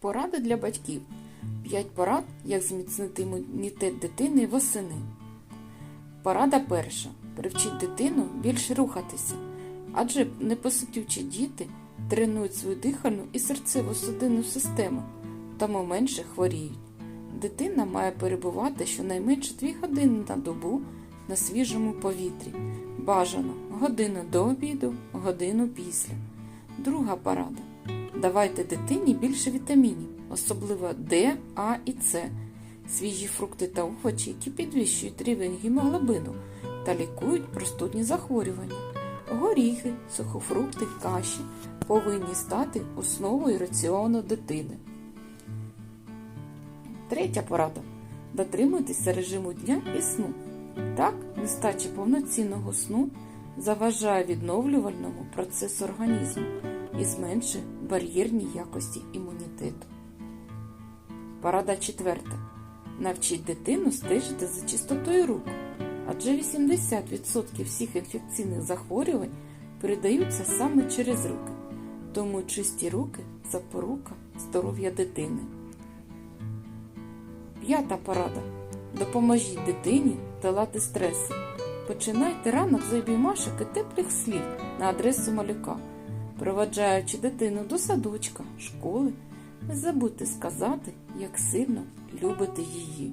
Поради для батьків. 5 порад, як зміцнити імунітет дитини восени. Порада перша. Привчіть дитину більше рухатися, адже непосидючі діти тренують свою дихальну і серцево-судинну систему, тому менше хворіють. Дитина має перебувати щонайменше 2 години на добу на свіжому повітрі. Бажано годину до обіду, годину після. Друга порада. Давайте дитині більше вітамінів, особливо Д, А і С, свіжі фрукти та овочі, які підвищують рівень гемоглобину та лікують простудні захворювання. Горіхи, сухофрукти, каші повинні стати основою раціону дитини. Третя порада. Дотримуйтеся режиму дня і сну. Так, нестача повноцінного сну заважає відновлювальному процесу організму і зменшує бар'єрні якості імунітету. Порада четверта. Навчіть дитину стежити за чистотою рук, адже 80% всіх інфекційних захворювань передаються саме через руки, тому чисті руки запорука здоров'я дитини. П'ята порада. Допоможіть дитині долати стреси. Починайте ранок з обіймашок і теплих слів на адресу малюка. Проваджаючи дитину до садочка, школи, не забудьте сказати, як сильно любите її.